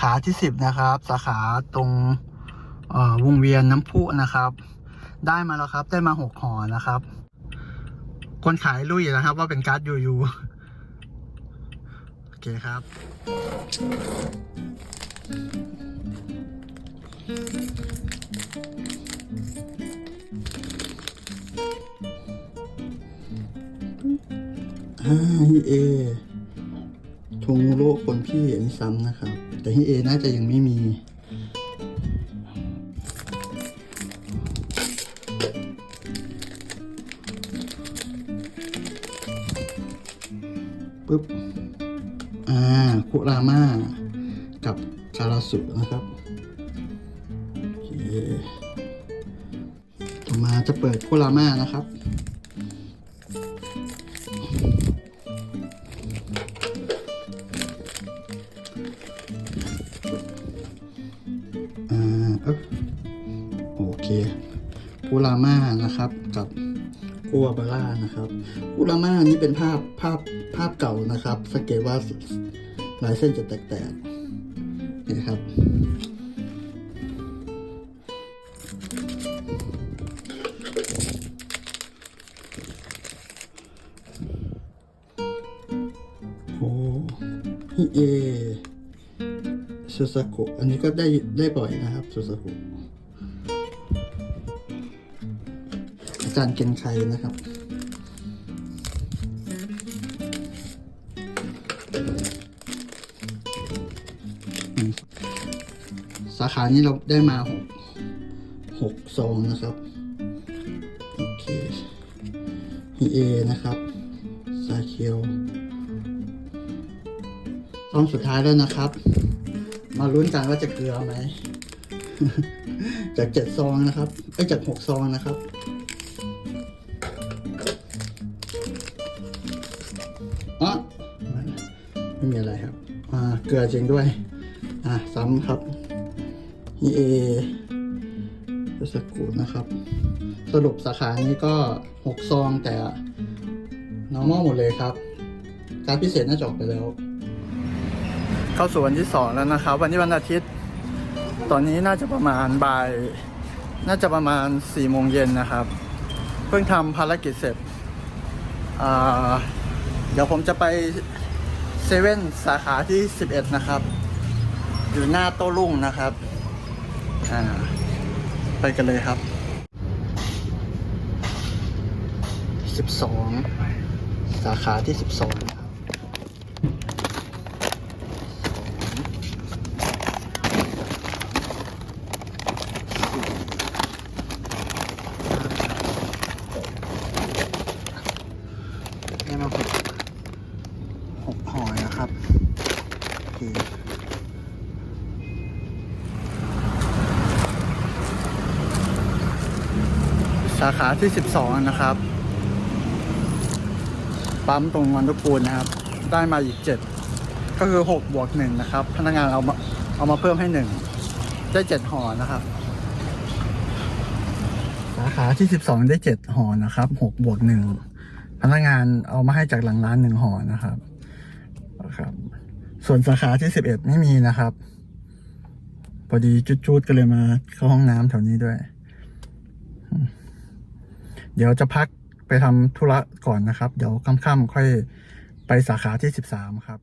ขาที่สิบนะครับ สาขาตรงวงเวียนน้ำพุนะครับ ได้มาแล้วครับได้มาหกห่อนะครับ คนขายรู้อยู่แล้วครับ ว่าเป็นการ์ดยูยูโอเคครับ อ่าฮิเอทงโลกคนพี่อันนี้ซ้ำนะครับ แต่ฮิเอน่าจะยังไม่มีปึ๊บ อ่า คุราม่ากับคาราสุนะครับต่อมาจะเปิดคุราม่านะครับ กัวบาร่านะครับกูรามานี่เป็นภาพภาพภาพเก่านะครับสังเกตว่าลายเส้นจะแตกๆนี่ครับ โอ้ฮิเอซูซากุอันนี้ก็ได้ได้บ่อยนะครับซูซากุ อาจารย์เกนไคนะครับ สาขานี้เราได้มาหกหกซองนะครับ โอเคฮีเอนะครับซาเคียวซองสุดท้ายแล้วนะครับ มาลุ้นกันว่าจะเกลือไหมจากเจ็ดซองนะครับไอ้จากหกซองนะครับ มีอะไรครับอ่าเกลือจริงด้วย อ่าซ้ำครับนี่เอสกูนะครับ สรุปสาขานี้ก็หกซองแต่ normal หมดเลยครับ การพิเศษน่าจะออกไปแล้ว เข้าสู่วันที่สองแล้วนะครับ วันนี้วันอาทิตย์ ตอนนี้น่าจะประมาณบ่าย น่าจะประมาณสี่โมงเย็นนะครับ เพิ่งทำภารกิจเสร็จ เดี๋ยวผมจะไป เซเว่นสาขาที่ 11 นะครับ อยู่หน้าโต้รุ่งนะครับไปกันเลยครับ 12 สาขาที่ 12าขาที่สิบสองนะครับ ปั๊มตรงวันทุกูลนะครับ ได้มาอีกเจ็ดก็คือหกบวกหนึ่งนะครับ พนักงานเอามาเอามาเพิ่มให้หนึ่งได้เจ็ดห่อนะครับ สาขาที่สิบสองได้เจ็ดห่อนะครับหกบวกหนึ่งพนักงานเอามาให้จากหลังร้านหนึ่งห่อนะครับครับ ส่วนสาขาที่สิบเอ็ดไม่มีนะครับ พอดีจุดๆก็เลยมาเข้าห้องน้ำแถวนี้ด้วย เดี๋ยวจะพักไปทำธุระก่อนนะครับ เดี๋ยวค่ำๆค่อยไปสาขาที่สิบสามครับ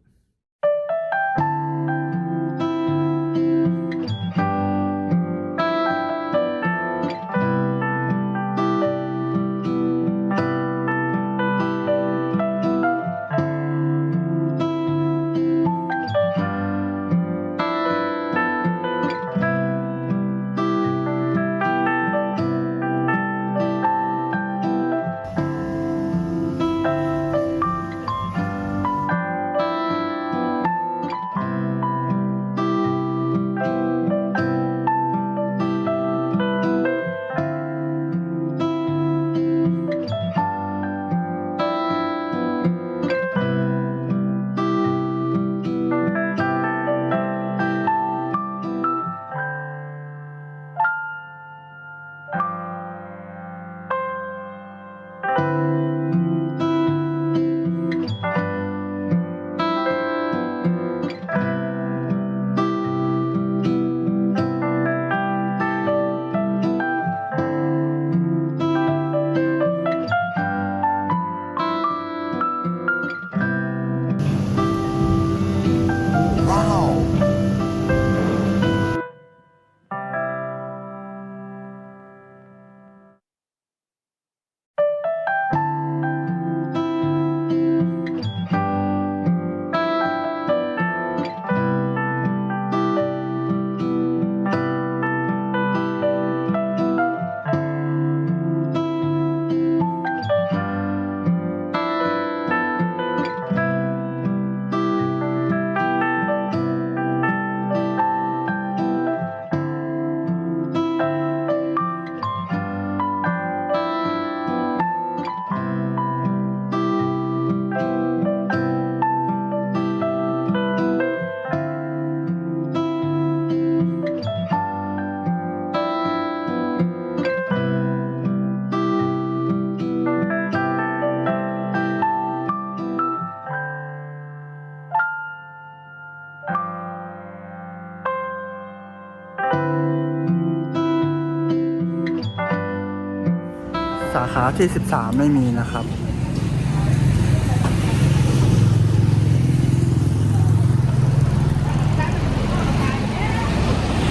ขาที่ 13 ไม่มีนะครับ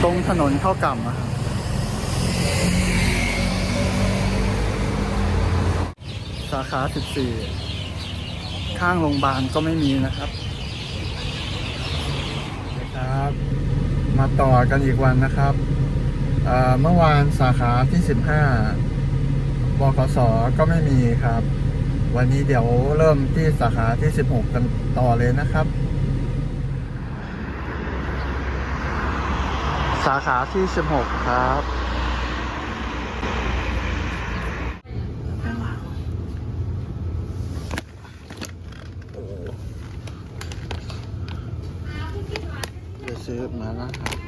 ตรงถนนเข้ากล่ำอะครับสาขา 14 ข้างโรงพยาบาลก็ไม่มีนะครับนะครับ มาต่อกันอีกวันนะครับเอ่อเมื่อวานสาขาที่ 15 บขสก็ไม่มีครับ วันนี้เดี๋ยวเริ่มที่สาขาที่ 16 กันต่อเลยนะครับ สาขาที่ 16 ครับ เดี๋ยวซื้อมาแล้วครับ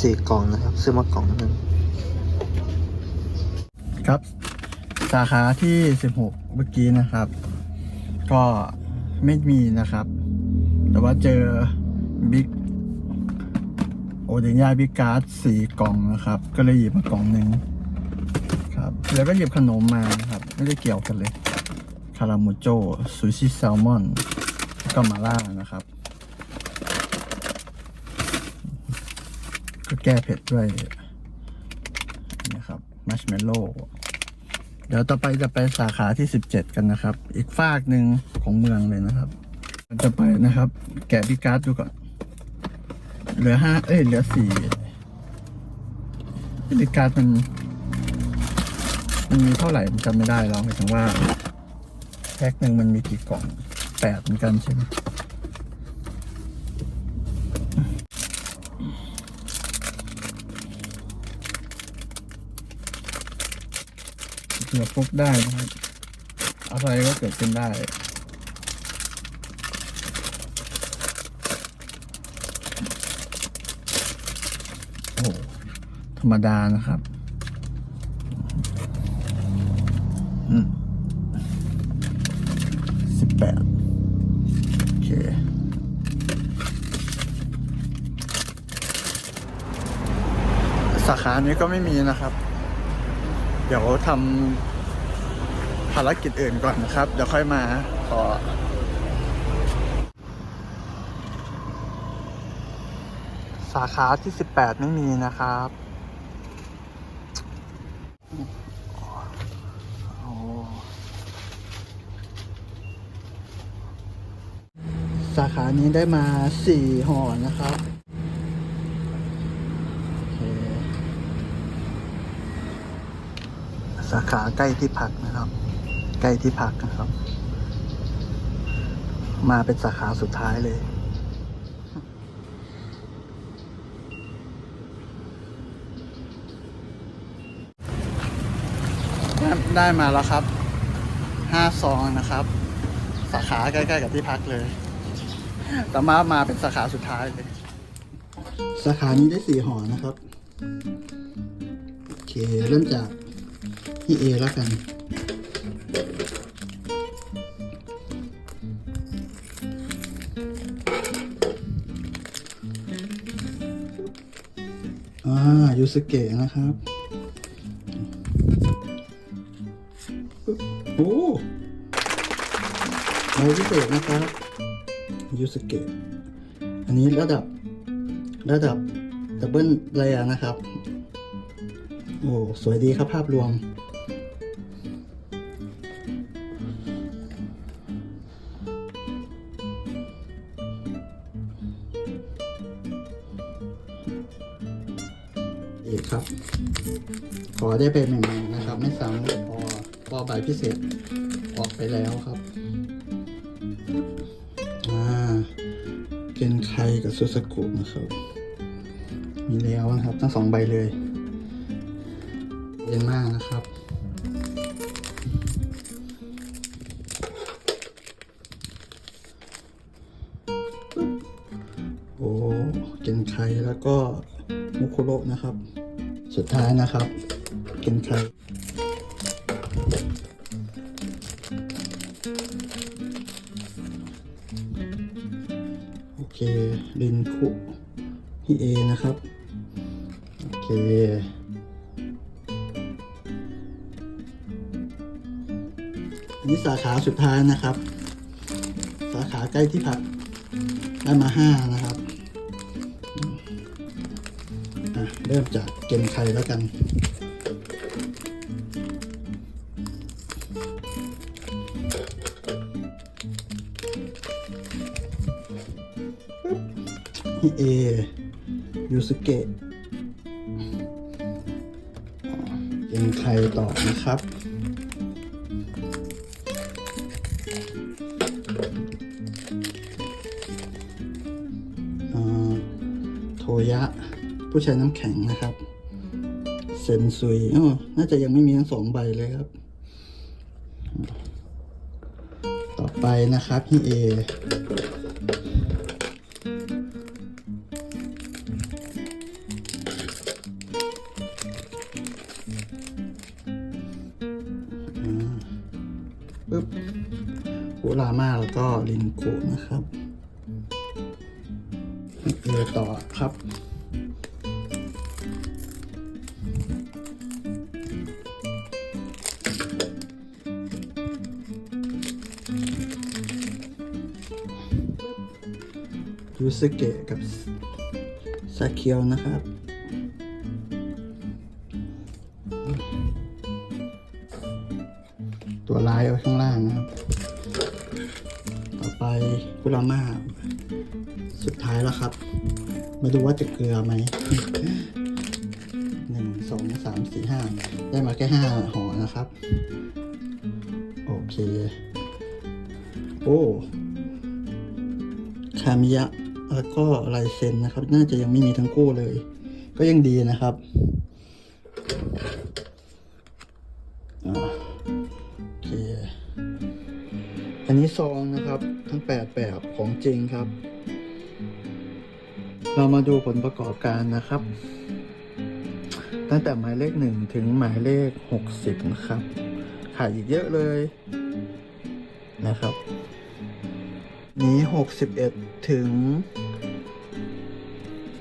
สี่กล่องนะครับ ซื้อมากล่องหนึงครับ สาขาที่ 16 เมื่อกี้นะครับ ก็ไม่มีนะครับ แต่ว่าเจอบิ๊กโอเดนยาบิ๊กการ์ดสี่กล่องนะครับ ก็เลยหยิบมากล่องหนึ่งครับ แล้วก็หยิบขนมมาครับ ไม่ได้เกี่ยวกันเลย คารามโจซูชิแซลมอนก็มาล่านะครับ แก้เผ็ดด้วยนะครับมัชเมลโล่เดี๋ยวต่อไปจะไปสาขาที่ 17 กันนะครับ อีกฝากหนึ่งของเมืองเลยนะครับจะไปนะครับ แกะพิการ์ดดูก่อน เหลือห้าเอ้ยเหลือสี่พิการ์ดมันมันมีเท่าไหร่จำไม่ได้แล้วหมายถึงว่าแพ็คหนึ่งมันมีกี่กล่องแปดเหมือนกันใช่ไหม เผื่อฟุกได้นะครับอะไรก็เกิดขึ้นได้โอ้โหธรรมดานะครับอืมสิบแปดโอเคสาขานี้ก็ไม่มีนะครับ เดี๋ยวทำภารกิจอื่นก่อนนะครับ เดี๋ยวค่อยมาขอสาขาที่ 18 ไม่มีนะครับ สาขานี้ได้มา 4ห่อนะครับโอเค สาขาใกล้ที่พักนะครับ ใกล้ที่พักนะครับ มาเป็นสาขาสุดท้ายเลย ได้มาแล้วครับห้าซองนะครับ สาขาใกล้ ๆ กับที่พักเลย แต่มามาเป็นสาขาสุดท้ายเลย สาขานี้ได้สี่ห่อนะครับ โอเค เริ่มจาก ที่เอแล้วกัน อ่า ยูสเกะนะครับ โอ้ใบพิเศษนะครับ ยูสเกะ อันนี้ระดับ ระดับดับเบิลเลย์นะครับ โอ้ สวยดีครับภาพรวม ขอได้เป็นหนึ่งนะครับ ไม่ซ้ำพอพอใบพิเศษออกไปแล้วครับอ่าเกนไคกับซูสกุนะครับ มีแล้วนะครับ ทั้งสองใบเลยเย็นมากนะครับโอ้เกนไคแล้วก็มุคุโระนะครับ สุดท้ายนะครับเกนไคลินคุพี่เอนะครับ โอเคอันนี้สาขาสุดท้ายนะครับ สาขาใกล้ที่พักได้มาห้านะครับ เริ่มจากเกมไข่แล้วกันฮิเอยูสเกะเกมไข่ต่อนะครับโทยะ ผู้ใช้น้ำแข็งนะครับ เซนซุยอ๋อน่าจะยังไม่มีทั้งสองใบเลยครับ ต่อไปนะครับพี่เอปึ๊บคุรามาแล้วก็ลินกุนะครับเอต่อครับ ยูสเกะกับซาเคียวนะครับ ตัวลายไว้ข้างล่างนะครับ ต่อไปกุรามาสุดท้ายแล้วครับ มาดูว่าจะเกลือไหมหนึ่งสองสามสี่ห้าได้มาแค่ห้าห่อนะครับ โอเค โอ้คามิยะ แล้วก็ลายเซ็นนะครับ น่าจะยังไม่มีทั้งคู่เลย ก็ยังดีนะครับโอเคอันนี้ซองนะครับ ทั้ง 8 แบบของจริงครับ เรามาดูผลประกอบการนะครับ ตั้งแต่หมายเลขหนึ่งถึงหมายเลข 60 นะครับขายอีกเยอะเลยนะครับนี้ 61 ถึง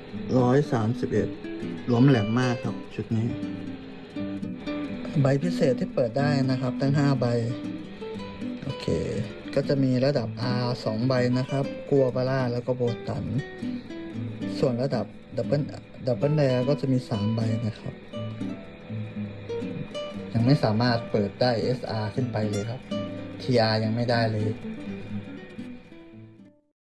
131ล้มแหลมมากครับ ชุดนี้ ใบพิเศษที่เปิดได้นะครับทั้ง5ใบ โอเค ก็จะมีระดับ R 2ใบนะครับ กัวบาร่าแล้วก็โบตัน ส่วนระดับดับเบิลดับเบิลแรก็จะมี3ใบนะครับ ยังไม่สามารถเปิดได้ SR ขึ้นไปเลยครับ TR ยังไม่ได้เลย